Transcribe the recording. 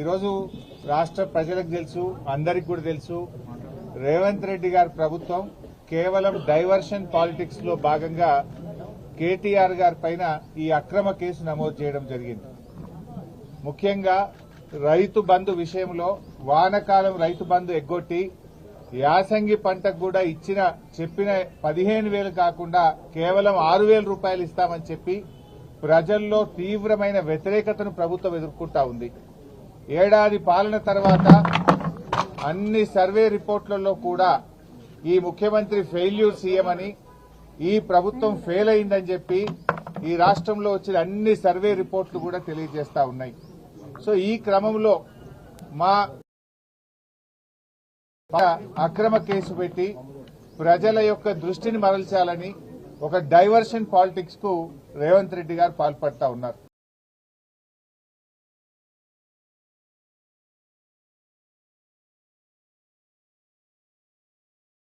ఈరోజు రాష్ట్ర ప్రజలకు తెలుసు అందరికి కూడా తెలుసు రేవంత్ రెడ్డి గారి ప్రభుత్వం కేవలం డైవర్షన్ పాలిటిక్స్లో భాగంగా కేటీఆర్ గారి పైన ఈ అక్రమ కేసు నమోదు చేయడం జరిగింది. ముఖ్యంగా రైతు బంధు విషయంలో వానకాలం రైతు బంధు ఎగ్గొట్టి యాసంగి పంటకు కూడా ఇచ్చిన చెప్పిన పదిహేను వేలు కాకుండా కేవలం ఆరు వేల రూపాయలు ఇస్తామని చెప్పి ప్రజల్లో తీవ్రమైన వ్యతిరేకతను ప్రభుత్వం ఎదుర్కొంటా ఉంది. ఏడాది పాలన తర్వాత అన్ని సర్వే రిపోర్ట్లలో కూడా ఈ ముఖ్యమంత్రి ఫెయిల్యూర్ సీఎం అని ఈ ప్రభుత్వం ఫెయిల్ అయిందని చెప్పి ఈ రాష్ట్రంలో వచ్చిన అన్ని సర్వే రిపోర్ట్లు కూడా తెలియజేస్తా ఉన్నాయి. సో ఈ క్రమంలో మా అక్రమ కేసు పెట్టి ప్రజల యొక్క దృష్టిని మరల్చాలని ఒక డైవర్షన్ పాలిటిక్స్కు రేవంత్ రెడ్డి గారు పాల్పడతా ఉన్నారు.